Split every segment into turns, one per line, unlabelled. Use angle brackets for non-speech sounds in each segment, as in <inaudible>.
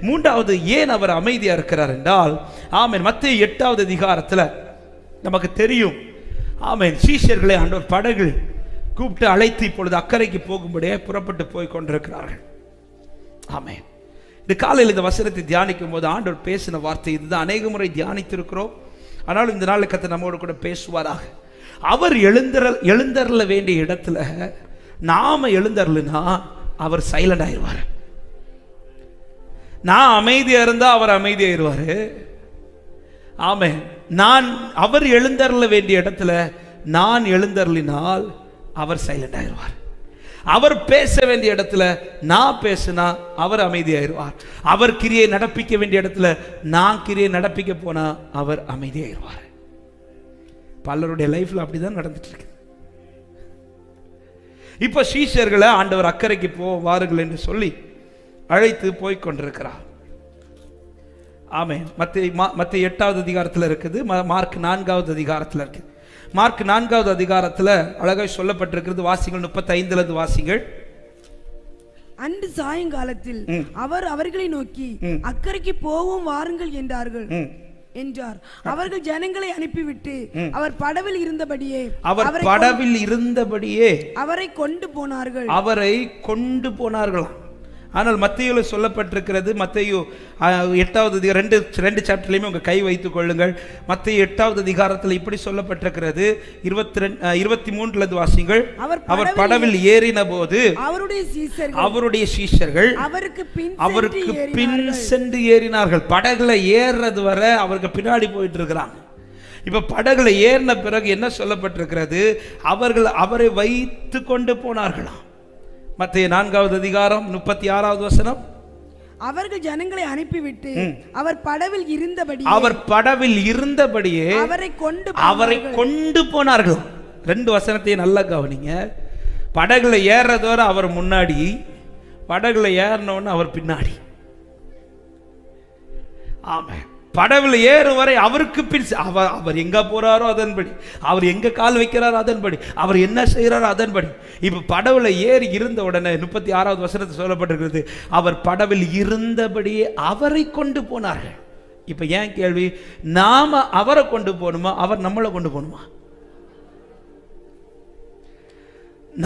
மூன்றாவது ஏன் அவர் அமைதியா இருக்கிறார் என்றால் ஆமேன் மத்திய எட்டாவது அதிகாரத்துல நமக்கு தெரியும். ஆமேன் சீஷர்களை ஆண்டவர் படகுகள் கூப்பிட்டு அழைத்து இப்பொழுது அக்கறைக்கு போகும்படியே புறப்பட்டு போய் கொண்டிருக்கிறார்கள். ஆமேன். இந்த காலையில் இந்த வசனத்தை தியானிக்கும் போது ஆண்டவர் பேசின வார்த்தை இதுதான். அநேக முறை தியானித்திருக்கிறோம். ஆனாலும் இந்த நாள் கத்தை நம்மோடு கூட பேசுவாராக. அவர் எழுந்தர எழுந்தரல வேண்டிய இடத்துல நாம எழுந்தரலுனா அவர் சைலண்ட் ஆயிடுவார். நான் அமைதியாக இருந்தால் அவர் அமைதியாயிருவார் ஆமே நான் அவர் எழுந்தருள வேண்டிய இடத்துல நான் எழுந்தருளினால் அவர் சைலண்ட் ஆயிடுவார். அவர் பேச வேண்டிய இடத்துல நான் பேசினா அவர் அமைதியாயிருவார் அவர் கிரியை நடப்பிக்க வேண்டிய இடத்துல நான் கிரியை நடப்பிக்க போனா அவர் அமைதியாயிருவார் பலருடைய லைஃப்ல அப்படிதான் நடந்துட்டு இருக்கு இப்ப சீஷர்களை ஆண்டவர் அக்கறைக்கு போ வாருங்கள் என்று சொல்லி அழைத்து போய் கொண்டிருக்கிறார். ஆமென். மத்திய மத்திய எட்டாவது அதிகாரத்தில் இருக்குது. மார்க் நான்காவது அதிகாரத்தில் இருக்குது மார்க் நான்காவது அதிகாரத்தில் அழகாய் சொல்லப்பட்டிருக்கிறது. வாசிங்கள் முப்பத்தைந்துல இருந்து வாசிங்கள்.
அன்று சாயங்காலத்தில். அவர் அவர்களை நோக்கி. அக்கறைக்கு போவோம் வாருங்கள் என்றார்கள். என்றார். அவர்கள் ஜனங்களை அனுப்பிவிட்டு அவர் படவில் இருந்தபடியே
அவர்
அவரை
படவில் இருந்தபடியே
அவரை கொண்டு போனார்கள்.
அவரை கொண்டு போனார்களாம். ஆனால் மத்தியில் சொல்லப்பட்டிருக்கிறது மத்தையு எட்டாவது அதிகாரம் ரெண்டு ரெண்டு சாப்டர்லையுமே உங்கள் கை வைத்துக் கொள்ளுங்கள். மத்திய எட்டாவது அதிகாரத்தில் இப்படி சொல்லப்பட்டிருக்கிறது. இருபத்தி ரெண்டு இருபத்தி மூன்றுல இருந்து வாசிங்கள்
அவர்
படவில் ஏறின போது
அவருடைய சீசர்கள்
அவருடைய சீஷர்கள்
அவருக்கு பின்
அவருக்கு பின். சென்று ஏறினார்கள். படகுல ஏறுறது வரை அவருக்கு பின்னாடி போயிட்டு இருக்கிறாங்க இப்ப படகுல ஏறின பிறகு என்ன சொல்லப்பட்டிருக்கிறது? அவர்கள் அவரை வைத்து கொண்டு போனார்களாம். மத்திய நான்காவது அதிகாரம் முப்பத்தி ஆறாவது வசனம்.
அவர்கள் ஜனங்களை அனுப்பிவிட்டு அவர் படவில் இருந்தபடி
அவர் படவில் இருந்தபடியே
அவரை கொண்டு
அவரை கொண்டு போனார்கள். ரெண்டு வசனத்தையும் நல்லா கவனிங்க. படகுல ஏறுறதோட அவர் முன்னாடி படகுல ஏறினோன்னு அவர் பின்னாடி. ஆமா படவில் ஏறும் வரை அவருக்கு பின் அவர் அவர் எங்கே போகிறாரோ அதன்படி. அவர் எங்கே கால் வைக்கிறாரோ அதன்படி. அவர் என்ன செய்கிறாரோ அதன்படி. இப்போ படவில் ஏறி இருந்த உடனே முப்பத்தி ஆறாவது வசனத்தில் சொல்லப்பட்டிருக்கிறது அவர் படவில் இருந்தபடியே அவரை கொண்டு போனார்கள். இப்போ ஏன் கேள்வி? நாம் அவரை கொண்டு போகணுமா? அவர் நம்மளை கொண்டு போகணுமா?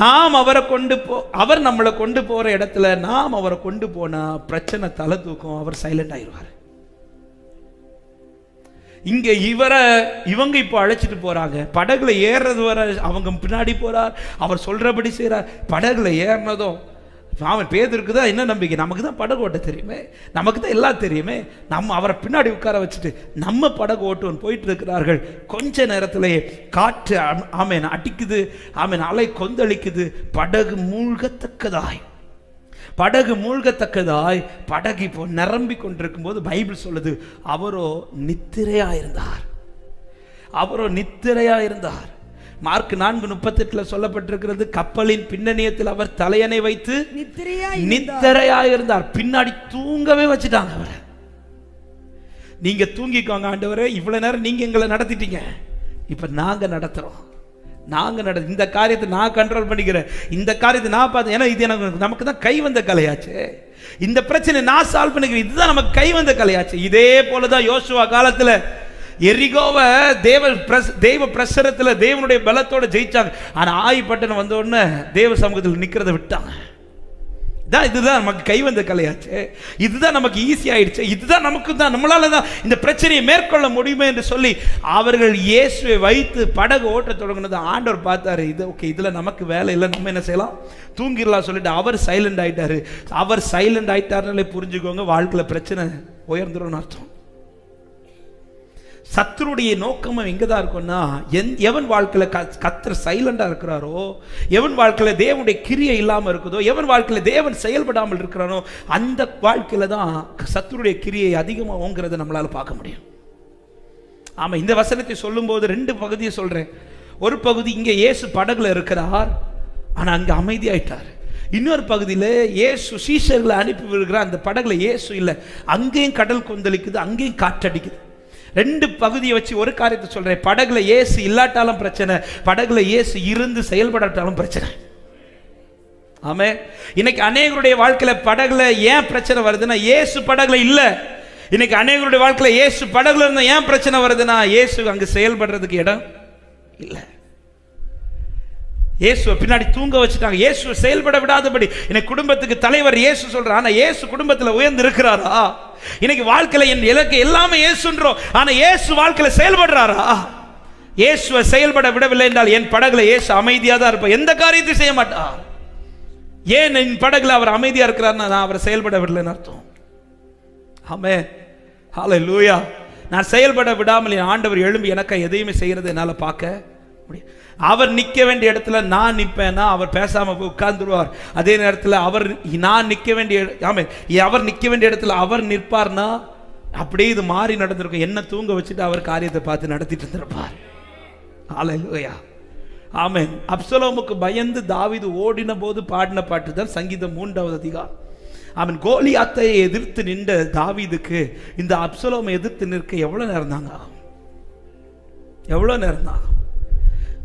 நாம் அவரை கொண்டு போ அவர் நம்மளை கொண்டு போகிற இடத்துல நாம் அவரை கொண்டு போனால் பிரச்சனை தலை தூக்கும் அவர் சைலண்ட் ஆயிடுவார். இங்கே இவரை இவங்க இப்போ அழைச்சிட்டு போகிறாங்க படகுல ஏறுறது வர அவங்க பின்னாடி போகிறார் அவர் சொல்கிறபடி செய்கிறார் படகுல ஏறினதும் அவன் பேதருக்கு தான் என்ன நம்பிக்கை? நமக்கு தான் படகு ஓட்ட தெரியுமே. நமக்கு தான் எல்லாம் தெரியுமே. நம்ம அவரை பின்னாடி உட்கார வச்சுட்டு நம்ம படகு ஓட்டுவன் போயிட்டு இருக்கிறார்கள். கொஞ்ச நேரத்திலேயே காற்று ஆமேன் அடிக்குது. ஆமேன் அலை கொந்தளிக்குது. படகு மூழ்கத்தக்கதாய். படகு மூழ்கத்தக்கதாய் படகு இப்போ நிரம்பி கொண்டிருக்கும் போது பைபிள் சொல்லுது அவரோ நித்திரையா இருந்தார் அவரோ நித்திரையா இருந்தார் மார்க் நான்கு முப்பத்தெட்டுல சொல்லப்பட்டிருக்கிறது கப்பலின் பின்னணியத்தில் அவர் தலையணை வைத்து
நித்திரையா
நித்திரையா இருந்தார் பின்னாடி தூங்கவே வச்சுட்டாங்க அவரை. நீங்க தூங்கிக்கோங்க ஆண்டவரே இவ்வளவு நேரம் நீங்க எங்களை நடத்திட்டீங்க. இப்ப நாங்க நடத்துறோம். நாங்கள் நட இந்த காரியத்தை நான் கண்ட்ரோல் பண்ணிக்கிறேன். இந்த காரியத்தை நான் பார்த்தேன் ஏன்னா இது எனக்கு நமக்கு தான் கை வந்த கலையாச்சு. இந்த பிரச்சனை நான் சால்வ் பண்ணிக்கிறேன். இதுதான் நமக்கு கை வந்த கலையாச்சு. இதே போல தான் யோசுவா காலத்தில் எரிகோவை தேவ பிரஸ் தெய்வ பிரசரத்தில் தேவனுடைய பலத்தோடு ஜெயிச்சாங்க. ஆனால் ஆயிப்பட்டணம் வந்த உடனே தேவ சமூகத்தில் நிற்கிறத விட்டாங்க. தான் இதுதான் நமக்கு கை வந்த கலையாச்சு. இதுதான் நமக்கு ஈஸி ஆயிடுச்சு. இதுதான் நமக்கு தான் நம்மளால தான் இந்த பிரச்சனையை மேற்கொள்ள முடியுமே என்று சொல்லி அவர்கள் இயேசுவை வைத்து படகு ஓட்ட தொடங்கினது ஆண்டவர் பார்த்தாரு இது ஓகே இதுல நமக்கு வேலை இல்லை நம்ம என்ன செய்யலாம்? தூங்கிடலாம் சொல்லிட்டு அவர் சைலண்ட் ஆயிட்டாரு. அவர் சைலண்ட் ஆயிட்டாருனாலே புரிஞ்சுக்கோங்க வாழ்க்கையில் பிரச்சனை உயர்ந்துரும்னு அர்த்தம். சத்துருடைய நோக்கமும் எங்கே தான் இருக்கும்னா எந் எவன் வாழ்க்கையில் க கத்தர் சைலண்டாக இருக்கிறாரோ எவன் வாழ்க்கையில் தேவனுடைய கிரியை இல்லாமல் இருக்குதோ எவன் வாழ்க்கையில் தேவன் செயல்படாமல் இருக்கிறானோ அந்த வாழ்க்கையில் தான் சத்துருடைய கிரியை அதிகமாக ஓங்கிறத நம்மளால் பார்க்க முடியும். ஆமாம் இந்த வசனத்தை சொல்லும்போது ரெண்டு பகுதியை சொல்கிறேன் ஒரு பகுதி இங்கே இயேசு படகுல இருக்கிறார் ஆனால் அங்கே அமைதியாயிட்டார். இன்னொரு பகுதியில் இயேசு சீசர்களை அனுப்பி விடுகிற அந்த படகுல இயேசு இல்லை. அங்கேயும் கடல் கொந்தளிக்குது அங்கேயும் காற்றடிக்குது. ரெண்டு பகுதியை வச்சு ஒரு காரியத்தை சொல்றேன். படகுல இயேசு இல்லாட்டாலும் பிரச்சனை படகுல இயேசு இருந்து செயல்படாட்டாலும் பிரச்சனை. ஆமே. இன்னைக்கு அநேகருடைய வாழ்க்கையில படகுல ஏன் பிரச்சனை வருதுன்னா ஏசு படகுல இல்ல. இன்னைக்கு அநேகருடைய வாழ்க்கையில ஏசு படகுல இருந்தா ஏன் பிரச்சனை வருதுன்னா ஏசு அங்க செயல்படுறதுக்கு இடம் இல்ல. இயேசுவை பின்னாடி தூங்க வச்சுட்டாங்க. இயேசுவை செயல்பட விடாதபடி. என் குடும்பத்துக்கு தலைவர் இயேசு சொல்றான் ஆனா இயேசு குடும்பத்துல உயர்ந்து இருக்கிறாரா இன்னைக்கு வாழ்க்கையில என் இலக்கு எல்லாமே இயேசுன்றோம். ஆனால் இயேசு வாழ்க்கையில் செயல்படுறாரா? இயேசுவை செயல்பட விடவில்லை என்றால் என் படகுல இயேசு அமைதியாக தான் இருப்பார். எந்த காரியத்தையும் செய்ய மாட்டார் ஏன் என் படகுல அவர் அமைதியா இருக்கிறார்னா நான் அவரை செயல்பட விடலைன்னு அர்த்தம். ஆமே ஹாலே லூயா நான் செயல்பட விடாமல் என் ஆண்டவர் எழும்பி எனக்கு எதையுமே செய்யறது என்னால் பார்க்க முடியும் அவர் நிற்க வேண்டிய இடத்துல நான் நிற்பேன்னா அவர் பேசாமல் போய் உட்கார்ந்துருவார். அதே நேரத்தில் அவர் நான் நிற்க வேண்டிய ஆமே அவர் நிற்க வேண்டிய இடத்துல அவர் நிற்பார்னா அப்படியே இது மாறி நடந்திருக்கும். என்ன தூங்க வச்சுட்டு அவர் காரியத்தை பார்த்து நடத்திட்டு இருந்திருப்பார். ஆலையா ஆமென். அப்சலோமுக்கு பயந்து தாவீது ஓடின போது பாடின பாட்டு தான் சங்கீதம் மூன்றாவது அதிகாரம் அவன் கோலியாத்தை எதிர்த்து நின்ற தாவீதுக்கு இந்த அப்சலோமை எதிர்த்து நிற்க எவ்வளோ நேரம் தாங்க ஆகும்? எவ்வளோ நேரம் தான் ஆகும்?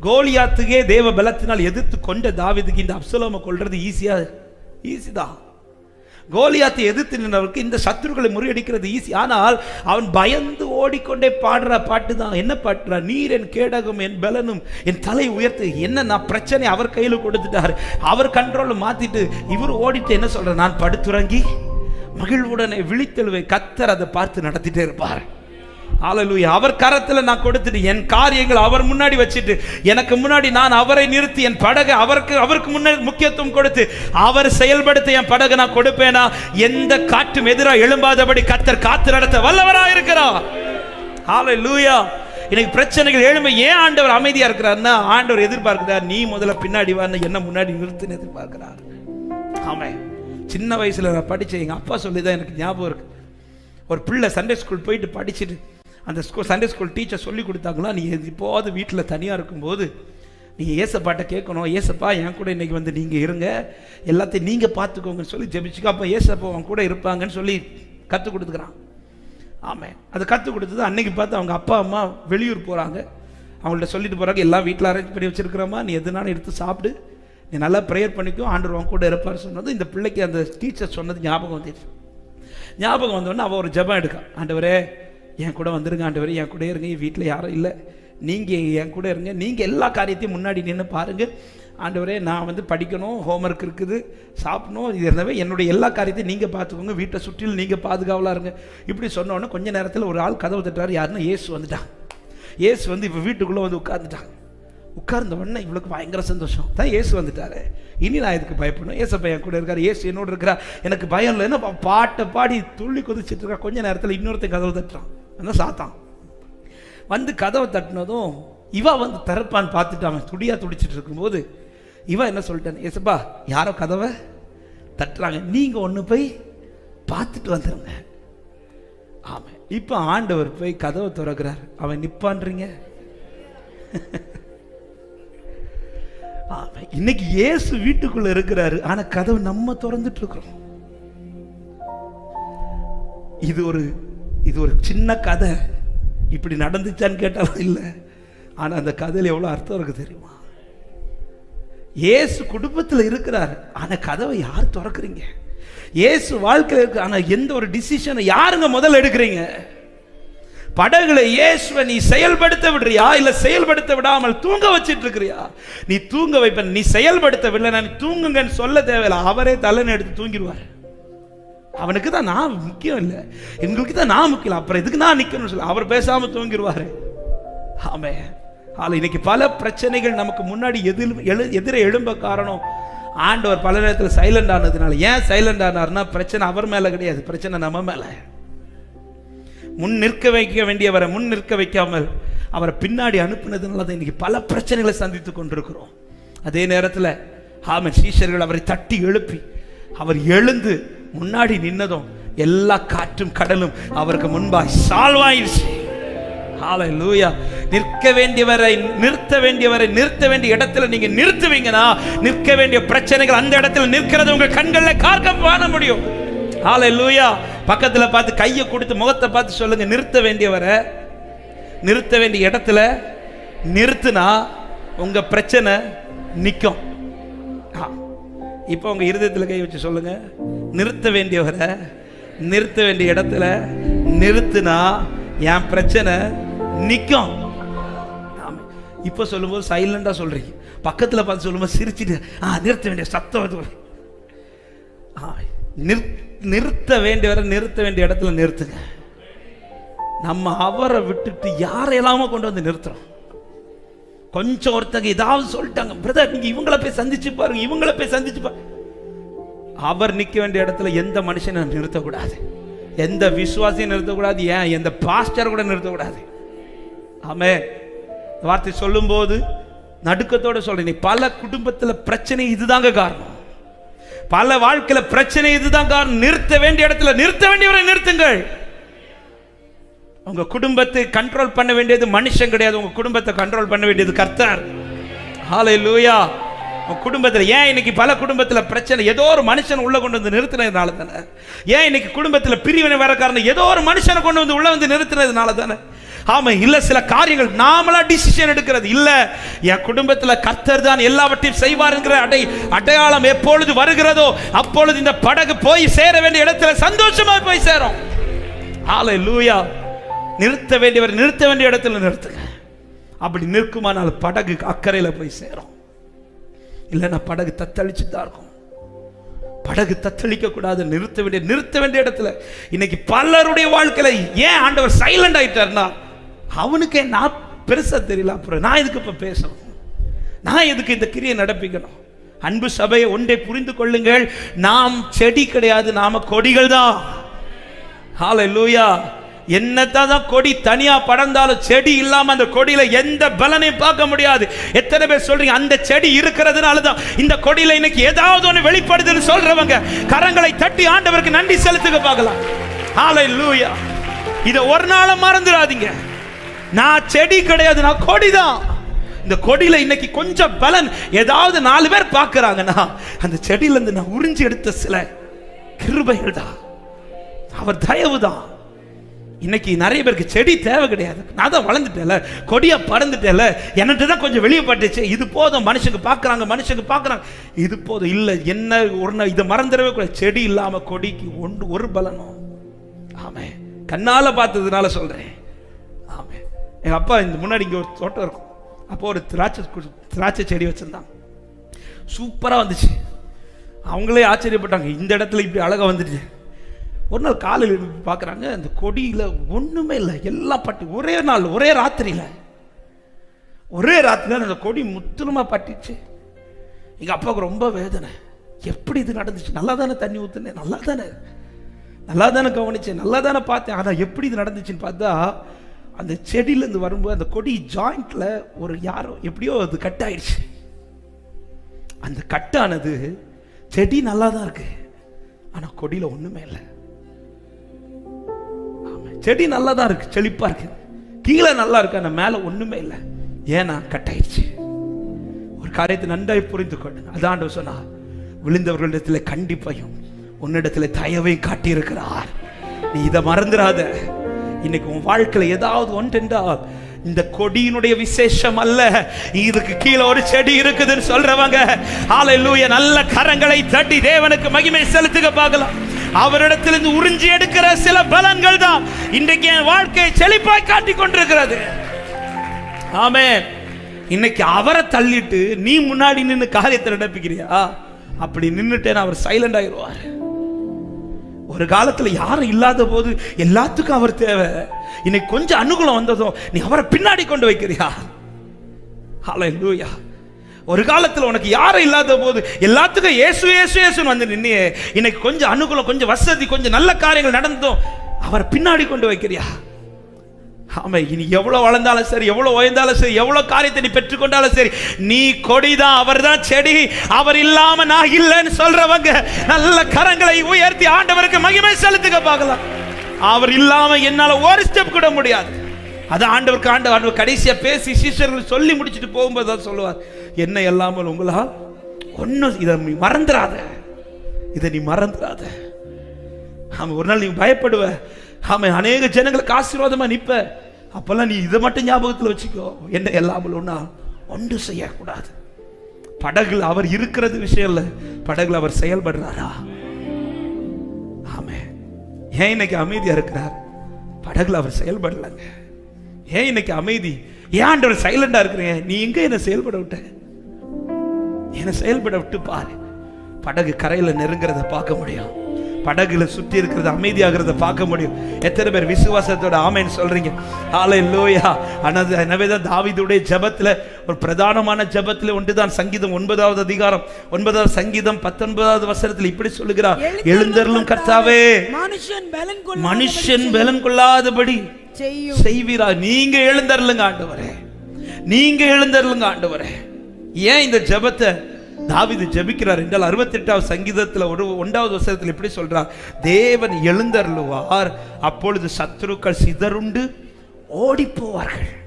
கோலியாத்துக்கே தேவ பலத்தினால் எதிர்த்து கொண்ட தாவிதுக்கு இந்த அப்சலோமை கொள்றது ஈஸியா? ஈஸி தான் கோலியாத்தை எதிர்த்து நின்றவருக்கு இந்த சத்துருக்களை முறியடிக்கிறது ஈஸி. ஆனால் அவன் பயந்து ஓடிக்கொண்டே பாடுற பாட்டு தான். என்ன பாட்டுறா நீர் என் கேடகம் என் பலனும் என் தலை உயர்த்து. என்ன நான் பிரச்சனை அவர் கையில் கொடுத்துட்டாரு. அவர் கண்ட்ரோல் மாத்திட்டு இவர் ஓடிட்டு என்ன சொல்ற? நான் படுத்துறங்கி மகிழ்வுடனே விழித்தெழுவை கத்தர் அதை பார்த்து நடத்திட்டே இருப்பார். ஹalleluya அவர் கரத்தில் நான் கொடுத்துட்டு என் காரியங்கள் அவர் முன்னாடி வச்சுட்டு எனக்கு முன்னாடி நான் அவரை நிறுத்தி என் படகை அவருக்கு அவருக்கு முன்னே முக்கியத்துவம் கொடுத்து அவர் செயல்படுத்த என் படகு நான் கொடுப்பேனா? எந்த காற்றும் எதிராக எழும்பாதபடி கத்தர் காத்து நடத்த வல்லவராக இருக்கிறார். ஆலலூயா எனக்கு பிரச்சனைகள் எழுமை ஏன் ஆண்டவர் அமைதியாக இருக்கிறார்னா ஆண்டவர் எதிர்பார்க்கிறார்? நீ முதல்ல பின்னாடி வான்னு என்ன முன்னாடி நிறுத்துன்னு எதிர்பார்க்கிறார். ஆமாம் சின்ன வயசில் நான் படித்தேன் எங்கள் அப்பா சொல்லி தான் எனக்கு ஞாபகம் இருக்குது ஒரு பிள்ளை சண்டே ஸ்கூல் போயிட்டு படிச்சுட்டு அந்த ஸ்கூல் சண்டே ஸ்கூல் டீச்சர் சொல்லி கொடுத்தாங்களா? நீ இப்போது வீட்டில் தனியாக இருக்கும்போது நீங்கள் ஏசப்பாட்ட கேட்கணும். ஏசப்பா என் கூட இன்றைக்கி வந்து நீங்கள் இருங்க. எல்லாத்தையும் நீங்கள் பார்த்துக்கோங்கன்னு சொல்லி ஜெபிச்சுக்கோ. அப்போ ஏசப்பா அவன் கூட இருப்பாங்கன்னு சொல்லி கற்றுக் கொடுத்துக்கிறான். ஆமாம் அது கற்றுக் கொடுத்தது அன்னைக்கு பார்த்து அவங்க அப்பா அம்மா வெளியூர் போகிறாங்க அவங்கள்ட்ட சொல்லிட்டு போகிறாங்க எல்லாம் வீட்டில் அரேஞ்ச் பண்ணி வச்சிருக்கிறோமா நீ எதுனாலும் எடுத்து சாப்பிடு. நீ நல்லா ப்ரேயர் பண்ணிக்கோ. ஆண்டவர் அவன் கூட இருப்பார் சொன்னது இந்த பிள்ளைக்கு அந்த டீச்சர் சொன்னது ஞாபகம் வந்துடுச்சு ஞாபகம் வந்தோடனே அவள் ஒரு ஜெபம் எடுக்கா. ஆண்டவரே என் கூட வந்துருங்க ஆண்டவரே என் கூட இருங்க என் வீட்டில் யாரும் இல்லை. நீங்கள் என் கூட இருங்க நீங்கள் எல்லா காரியத்தையும் முன்னாடி நின்று பாருங்கள் ஆண்டவரே நான் வந்து படிக்கணும் ஹோம்ஒர்க் இருக்குது சாப்பிடணும் இது இருந்தவே என்னுடைய எல்லா காரியத்தையும் நீங்கள் பார்த்துக்கோங்க. வீட்டை சுற்றிலும் நீங்கள் பாதுகாவலாக இருங்க. இப்படி சொன்னோன்னே கொஞ்சம் கொஞ்ச நேரத்தில் ஒரு ஆள் கதவு தட்டுறாரு. யாருன்னா ஏசு வந்துட்டான். ஏசு வந்து இப்போ வீட்டுக்குள்ளே வந்து உட்கார்ந்துட்டான். உட்கார்ந்த உடனே இவளுக்கு பயங்கர சந்தோஷம். தான் ஏசு வந்துட்டாரு. இனி நான் இதுக்கு பயப்படணும்? ஏச என் கூட இருக்காரு. ஏசு என்னோட இருக்கிறா எனக்கு பயம் இல்லை. என்ன பாட்டை பாடி துள்ளி கொதிச்சிட்டு இருக்கா. கொஞ்ச நேரத்தில் இன்னொருத்தன் கதவு தட்டுறான். அந்த சாத்தான். வந்து கதவை தட்டினதும் இவ வந்து திறப்பான்னு பார்த்துட்டு அவன் துடியாக துடிச்சிட்டு இருக்கும்போது இவன் என்ன சொல்லிட்டேன் எசப்பா யாரோ கதவை தட்டுறாங்க. நீங்கள் ஒன்று போய் பார்த்துட்டு வந்துடுங்க ஆமாம் இப்போ ஆண்டவர் போய் கதவை திறக்கிறார். அவன் நிற்பான்றீங்க <laughs> ஆமாம் இன்னைக்கு இயேசு வீட்டுக்குள்ளே இருக்கிறாரு. ஆனால் கதவு நம்ம திறந்துட்டு இருக்கிறோம். இது ஒரு இது ஒரு சின்ன கதை. இப்படி நடந்துச்சான்னு கேட்டாலும் இல்லை. ஆனால் அந்த கதையில் எவ்வளோ அர்த்தம் இருக்கு தெரியுமா? ஏசு குடும்பத்தில் இருக்கிறார். ஆனால் கதவை யார் திறக்கிறீங்க? ஏசு வாழ்க்கையில் இருக்கு. ஆனால் எந்த ஒரு டிசிஷனை யாருங்க முதல்ல எடுக்கிறீங்க? படகுல இயேசுவை நீ செயல்படுத்த விடுறியா? இல்லை செயல்படுத்த விடாமல் தூங்க வச்சிட்டு இருக்கிறியா? நீ தூங்க வைப்ப. நீ செயல்படுத்த விடல நீ தூங்குங்கன்னு சொல்ல தேவையில்ல. அவரே தலைன்னு எடுத்து தூங்கிடுவார். அவனுக்கு தான் நான் முக்கியம் இல்லை. எங்களுக்கு தான் நான் முக்கியம் அப்புறம் எதுக்கு நான் நிற்கணும்னு சொல்ல? அவர் பேசாமல் தூங்கிடுவாரு ஆமே. ஆனால் இன்னைக்கு பல பிரச்சனைகள் நமக்கு முன்னாடி எதிர் எழு எதிரே எழும்ப காரணம். ஆண்டவர் பல நேரத்தில் சைலண்ட் ஆனதுனால. ஏன் சைலண்ட் ஆனார்னா பிரச்சனை அவர் மேலே கிடையாது. பிரச்சனை நம்ம மேலே. முன் நிற்க வைக்க வேண்டியவரை முன் நிற்க வைக்காமல் அவரை பின்னாடி அனுப்பினதுனால தான் இன்னைக்கு பல பிரச்சனைகளை சந்தித்து கொண்டிருக்கிறோம். அதே நேரத்தில் ஆமன் சீஷர்கள் அவரை தட்டி எழுப்பி அவர் எழுந்து முன்னாடி நின்னதும் எல்லா காற்றும் கடலும் அவருக்கு முன்பாய் சால்வாயிடுச்சு ஹalleluya நிற்க வேண்டியவரை நிறுத்த வேண்டியவரை நிறுத்த வேண்டிய இடத்துல நீங்க நிறுத்துவீங்கன்னா நிற்க வேண்டிய பிரச்சனைகள் அந்த இடத்துல நிற்கிறது உங்க கண்கள்ல காக்க காண முடியும். ஹalleluya பக்கத்துல பார்த்து கையை கொடுத்து முகத்தை பார்த்து சொல்லுங்க. நிறுத்த வேண்டியவரை நிறுத்த வேண்டிய இடத்துல நிறுத்துனா உங்க பிரச்சனை நிற்கும் ஆ. இப்போ உங்க இருதயத்தில் கை வச்சு சொல்லுங்க. நிறுத்த வேண்டியவரை நிறுத்த வேண்டிய இடத்துல நிறுத்தினா என் பிரச்சனை நிற்கும் இப்போ சொல்லும்போது சைலண்டாக சொல்கிறீங்க பக்கத்தில் பார்த்து சொல்லும்போது சிரிச்சிட்டு ஆ நிறுத்த வேண்டிய சத்தம் வருது. ஆ, நிற்- நிறுத்த வேண்டியவரை நிறுத்த வேண்டிய இடத்துல நிறுத்துங்க. நம்ம அவரை விட்டுட்டு யாரையெல்லாமோ கொண்டு வந்து நிறுத்துறோம். கொஞ்சம் ஒருத்தங்க ஏதாவது சொல்லிட்டாங்க. பிரதர் நீங்கள் இவங்கள போய் சந்திச்சு பாருங்க இவங்கள போய் சந்திச்சு பாருங்க அவர் நிற்க வேண்டிய இடத்துல எந்த மனுஷனை நிறுத்தக்கூடாது. எந்த விசுவாசியும் நிறுத்தக்கூடாது ஏன்? எந்த பாஸ்டர் கூட நிறுத்தக்கூடாது. ஆமே வார்த்தை சொல்லும்போது நடுக்கத்தோட சொல்றேன். நீ பல குடும்பத்தில் பிரச்சனை இதுதாங்க காரணம். பல வாழ்க்கையில் பிரச்சனை இதுதான் காரணம். நிறுத்த வேண்டிய இடத்துல நிறுத்த வேண்டியவரை நிறுத்துங்கள். உங்க குடும்பத்தை கண்ட்ரோல் பண்ண வேண்டியது மனுஷன் கிடையாது. உங்க குடும்பத்தை கண்ட்ரோல் பண்ண வேண்டியது கர்த்தர். ஹalleluya லூயா குடும்பத்தில் ஏன் இன்னைக்கு பல குடும்பத்தில் பிரச்சனை? ஏதோ ஒரு மனுஷன் உள்ள கொண்டு வந்து நிறுத்தினதுனால தானே. ஏன் இன்னைக்கு குடும்பத்தில் பிரிவினை வர காரணம்? ஏதோ ஒரு மனுஷனை கொண்டு வந்து உள்ள வந்து நிறுத்தினதுனால தானே. ஆமா இல்ல சில காரியங்கள் நாமளா டிசிஷன் எடுக்கிறது இல்ல. என் குடும்பத்துல கர்த்தர் தான் எல்லாவற்றையும் செய்வாருங்கிற அடை அடையாளம் எப்பொழுது வருகிறதோ அப்பொழுது இந்த படகு போய் சேர வேண்டிய இடத்துல சந்தோஷமா போய் சேரும். லூயா நிறுத்த வேண்டியவர் நிறுத்த வேண்டிய இடத்துல நிறுத்துங்க. அப்படி நிற்குமானால் படகு அக்கறையில் போய் சேரும். இல்லைன்னா படகு தத்தளிச்சு தான் இருக்கும். படகு தத்தளிக்க கூடாது நிறுத்த வேண்டிய நிறுத்த வேண்டிய இடத்துல. இன்னைக்கு பலருடைய வாழ்க்கையில ஏன் ஆண்டவர் சைலண்ட் ஆயிட்டார்னா அவனுக்கே நான் பெருசா தெரியல அப்புறம் நான் இதுக்கு இப்ப பேசணும்? நான் எதுக்கு இந்த கிரியை நடப்பிக்கணும்? அன்பு சபையை ஒன்றை புரிந்து கொள்ளுங்கள். நாம் செடி கிடையாது நாம கொடிகள் தான். ஹalleluya லூயா தான் கொடி தனியா படர்ந்தாலும் செடி இல்லாம அந்த கொடியில எந்த பலனையும் பார்க்க முடியாது. எத்தனை பேர் சொல்றீங்க அந்த செடி இருக்கிறதுனால தான் இந்த கொடியில இன்னைக்கு ஏதாவது ஒன்று வெளிப்படுதுன்னு சொல்றவங்க கரங்களை தட்டி ஆண்டவருக்கு நன்றி செலுத்துக பார்க்கலாம். ஹalleluya இதை ஒரு நாள மறந்துடாதீங்க. நான் செடி கிடையாது நான் கொடி தான் இந்த கொடியில இன்னைக்கு கொஞ்சம் பலன் ஏதாவது நாலு பேர் பார்க்கறாங்கன்னா அந்த செடியில இருந்து நான் உறிஞ்சி எடுத்த சில கிருபைகள் தான். அவர் தயவு தான் இன்னைக்கு நிறைய பேருக்கு செடி தேவை கிடையாது. நான் தான் வளர்ந்துட்டேல கொடியா பறந்துட்டேல என்கிட்ட தான் கொஞ்சம் வெளியே பட்டுச்சு இது போதும். மனுஷங்க பார்க்குறாங்க மனுஷங்க பார்க்குறாங்க. இது போதும். இல்லை என்ன ஒரு இதை மறந்துடவே கூட செடி இல்லாம கொடிக்கு ஒன்று ஒரு பலனும். ஆமே கண்ணால பார்த்ததுனால சொல்றேன். ஆமே எங்க அப்பா இந்த முன்னாடி இங்கே ஒரு தோட்டம் இருக்கும். அப்போ ஒரு திராட்சை திராட்சை செடி வச்சுருந்தான். சூப்பராக வந்துச்சு. அவங்களே ஆச்சரியப்பட்டாங்க. இந்த இடத்துல இப்படி அழகாக வந்துடுச்சு. ஒரு நாள் காலையில் எழுப்பி பார்க்குறாங்க அந்த கொடியில் ஒன்றுமே இல்லை. எல்லாம் பட்டு ஒரே நாள் ஒரே ராத்திரியில். ஒரே ராத்திரியில் அந்த கொடி முத்துலுமா பட்டுச்சு. எங்கள் அப்பாவுக்கு ரொம்ப வேதனை. எப்படி இது நடந்துச்சு? நல்லா தானே தண்ணி ஊற்றுனேன் நல்லா தானே நல்லா தானே கவனிச்சேன் நல்லா தானே பார்த்தேன். ஆனால் எப்படி இது நடந்துச்சுன்னு பார்த்தா அந்த செடியிலேருந்து வரும்போது அந்த கொடி ஜாயிண்ட்டில் ஒரு யாரோ எப்படியோ அது கட் ஆயிடுச்சு. அந்த கட்டானது செடி நல்லா தான் இருக்குது ஆனால் கொடியில் ஒன்றுமே இல்லை. செடி நல்லா தான் இருக்கு செழிப்பா இருக்கு. கீழே நல்லா இருக்கு ஆனால் மேலே ஒண்ணுமே இல்லை. ஏன்னா கட்டாயிடுச்சு. ஒரு காரியத்தை நன்றாய் புரிந்து கொள்ளுங்க அதான் சொன்னா விழுந்தவர்களிடத்தில் கண்டிப்பையும் உன்னிடத்தில் தயவையும் காட்டியிருக்கிறார். நீ இதை மறந்துடாத இன்னைக்கு உன் வாழ்க்கையில ஏதாவது ஒன்றென்றால் இந்த கொடியினுடைய விசேஷம் அல்ல. இதுக்கு கீழே ஒரு செடி இருக்குதுன்னு சொல்றவங்க ஹalleluya நல்ல கரங்களை தட்டி தேவனுக்கு மகிமை செலுத்துக பார்க்கலாம். அவரிடத்திலிருந்து உறிஞ்சி எடுக்கிற சில பலன்கள் தான் இன்றைக்கு என் வாழ்க்கையை செழிப்பாய் காட்டிக் கொண்டிருக்கிறது. ஆமே இன்னைக்கு அவரை தள்ளிட்டு நீ முன்னாடி நின்னு காரியத்தை நடப்பிக்கிறியா? அப்படி நின்னுட்டேன்னு அவர் சைலண்ட் ஆயிடுவார். ஒரு காலத்துல யாரும் இல்லாத போது எல்லாத்துக்கும் அவர் தேவை. இன்னைக்கு கொஞ்சம் அனுகூலம் வந்ததும் நீ அவரை பின்னாடி கொண்டு வைக்கிறியா? ஹalleluya ஒரு காலத்துல உனக்கு யாரும் இல்லாத போது எல்லாத்துக்கும் இயேசு இயேசு இயேசுன்னு வந்து நின்று இன்னைக்கு கொஞ்சம் அனுகூலம் கொஞ்சம் வசதி கொஞ்சம் நல்ல காரியங்கள் நடந்ததும் அவரை பின்னாடி கொண்டு வைக்கிறியா? ஆமா இனி எவ்வளவு வளர்ந்தாலும் சரி எவ்வளவு உயர்ந்தாலும் சரி எவ்வளவு காரியத்தை நீ பெற்றுக்கொண்டாலும் சரி நீ கொடிதான் அவர் தான் செடி அவர் இல்லாம நான் இல்லைன்னு சொல்றவங்க நல்ல கரங்களை உயர்த்தி ஆண்டவருக்கு மகிமை செலுத்துக்க பார்க்கலாம். அவர் இல்லாம என்னால ஒரு ஸ்டெப் கூட முடியாது. அது ஆண்டவருக்கு ஆண்டு ஆண்டவர் கடைசியாக பேசி சிஷ்யர்கள் சொல்லி முடிச்சிட்டு போகும்போது தான் சொல்லுவார் என்ன இல்லாமல் உங்களால் ஒன்றும் இதை நீ மறந்துடாத இதை நீ மறந்துடாத ஆமாம் ஒரு நாள் நீ பயப்படுவ. ஆமாம் அநேக ஜனங்களுக்கு ஆசீர்வாதமாக நிற்ப அப்போல்லாம் நீ இதை மட்டும் ஞாபகத்தில் வச்சுக்கோ. என்ன எல்லாமல் ஒன்றா ஒன்று செய்யக்கூடாது. படகுல அவர் இருக்கிறது விஷயம் இல்லை. படகுல அவர் செயல்படுறாரா? ஆமே ஏன் இன்னைக்கு அமைதியா இருக்கிறார்? படகுல அவர் செயல்படலைங்க. ஏன் இன்னைக்கு அமைதி? ஏன் ஆண்டவர் சைலண்டா இருக்கிறீங்க? நீ எங்க என்ன செயல்பட விட்ட? என்னை செயல்பட விட்டு பாரு. படகு கரையில நெருங்கிறத பார்க்க முடியும். படகுல சுத்தி இருக்கிறத அமைதியாகிறத பார்க்க முடியும். எத்தனை பேர் விசுவாசத்தோட ஆமைன்னு சொல்றீங்க? ஆலை லோயா ஆனது எனவே தான் தாவீதுடைய ஜெபத்துல ஒரு பிரதானமான ஜெபத்துல ஒன்றுதான் சங்கீதம் ஒன்பதாவது அதிகாரம் ஒன்பதாவது சங்கீதம் பத்தொன்பதாவது வசனத்தில் இப்படி சொல்லுகிறார். எழுந்தருளும் கர்த்தாவே
மனுஷன் பலன்
கொள்ளாதபடி செய்வீரா? நீங்க எழுந்தருளுங்க ஆண்டவரே. நீங்க எழுந்தருளுங்க ஆண்டவரே. ஏன் இந்த ஜெபத்தை தாவிது ஜெபிக்கிறார் என்றால் அறுபத்தெட்டாவது சங்கீதத்துல ஒரு ஒன்றாவது வசனத்தில் எப்படி சொல்றார். தேவன் எழுந்தருளுவார் அப்பொழுது சத்துருக்கள் சிதறுண்டு ஓடி போவார்கள்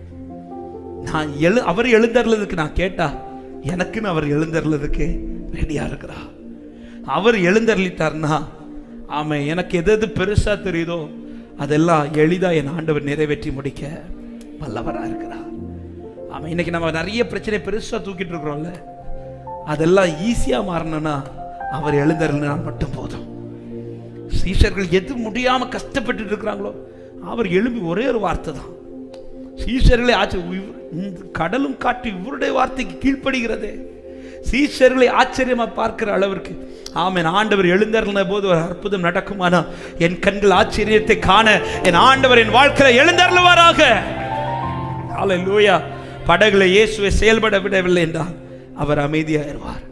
நான் எழு அவர் எழுந்தருளதுக்கு நான் கேட்டா எனக்குன்னு அவர் எழுந்தருளதுக்கு ரெடியா இருக்கிறா? அவர் எழுந்தருளிட்டார்னா ஆமாம் எனக்கு எது எது பெருசா தெரியுதோ அதெல்லாம் எளிதா என் ஆண்டவர் நிறைவேற்றி முடிக்க வல்லவராக இருக்கிறார். ஆமாம் இன்னைக்கு நம்ம நிறைய பிரச்சனை பெருசாக தூக்கிட்டு இருக்கிறோம்ல. அதெல்லாம் ஈஸியாக மாறணும்னா அவர் எழுந்தருளினா மட்டும் போதும். சீஷர்கள் எது முடியாமல் கஷ்டப்பட்டு இருக்கிறாங்களோ அவர் எழும்பி ஒரே ஒரு வார்த்தை தான். சீஷர்களே ஆச்சு கடலும் காற்று இவருடைய வார்த்தைக்கு கீழ்ப்படுகிறதே. சீஷர்களை ஆச்சரியமா பார்க்கிற அளவிற்கு ஆமன் ஆண்டவர் எழுந்தருளின போது ஒரு அற்புதம் நடக்குமானா? என் கண்கள் ஆச்சரியத்தை காண என் ஆண்டவர் என் வாழ்க்கையில எழுந்தருளுவாராக. லூயா படகுல இயேசுவை செயல்பட விடவில்லை என்றால் அவர் அமைதியாயிருவார்.